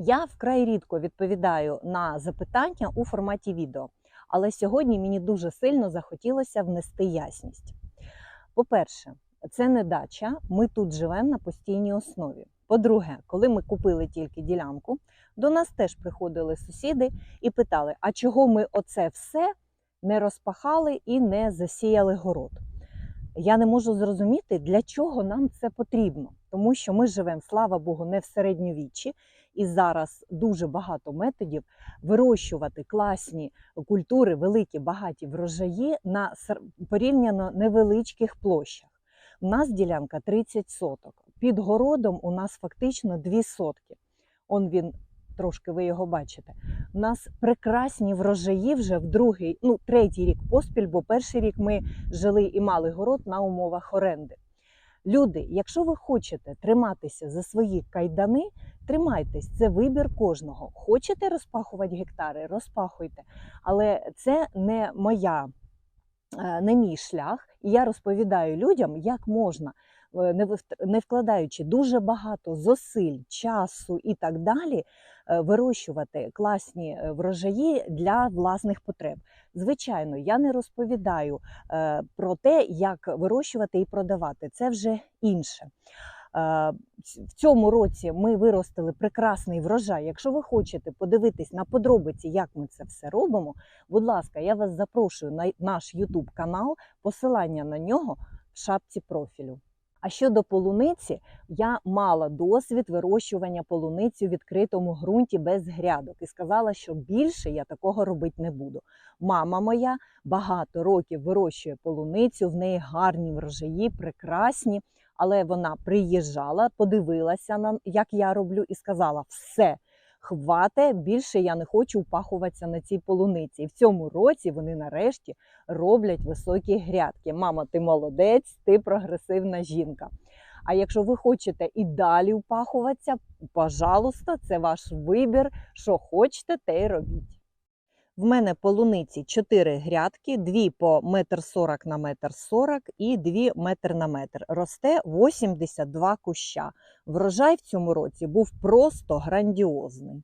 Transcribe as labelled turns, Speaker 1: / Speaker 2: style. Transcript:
Speaker 1: Я вкрай рідко відповідаю на запитання у форматі відео, але сьогодні мені дуже сильно захотілося внести ясність. По-перше, це не дача, ми тут живемо на постійній основі. По-друге, коли ми купили тільки ділянку, до нас теж приходили сусіди і питали: а чого ми оце все не розпахали і не засіяли город? Я не можу зрозуміти, для чого нам це потрібно, тому що ми живемо, слава Богу, не в середньовіччі, і зараз дуже багато методів вирощувати класні культури, великі багаті врожаї на порівняно невеличких площах. У нас ділянка 30 соток. Під городом у нас фактично 2 сотки. Он він трошки ви його бачите. У нас прекрасні врожаї вже в другий, ну третій рік поспіль, бо перший рік ми жили і мали город на умовах оренди. Люди, якщо ви хочете триматися за свої кайдани, тримайтесь, це вибір кожного. Хочете розпахувати гектари, розпахуйте. Але це не моя, е, не мій шлях. І я розповідаю людям, як можна, не вкладаючи дуже багато зусиль, часу і так далі, е, вирощувати класні е, врожаї для власних потреб. Звичайно, я не розповідаю е, про те, як вирощувати і продавати. Це вже інше. В цьому році ми виростили прекрасний врожай. Якщо ви хочете подивитись на подробиці, як ми це все робимо, будь ласка, я вас запрошую на наш YouTube канал, посилання на нього в шапці профілю. А щодо полуниці, я мала досвід вирощування полуниці у відкритому ґрунті без грядок і сказала, що більше я такого робити не буду. Мама моя багато років вирощує полуницю, в неї гарні врожаї, прекрасні. Але вона приїжджала, подивилася на як я роблю, і сказала: все, хвате, більше я не хочу упахуватися на цій полуниці. І в цьому році вони нарешті роблять високі грядки. Мама, ти молодець, ти прогресивна жінка. А якщо ви хочете і далі упахуватися, пожалуйста, це ваш вибір. Що хочете, те й робіть. В мене полуниці 4 грядки, 2 по метр 40 на метр 40 і 2 метр на метр. Росте 82 куща. Врожай в цьому році був просто грандіозний.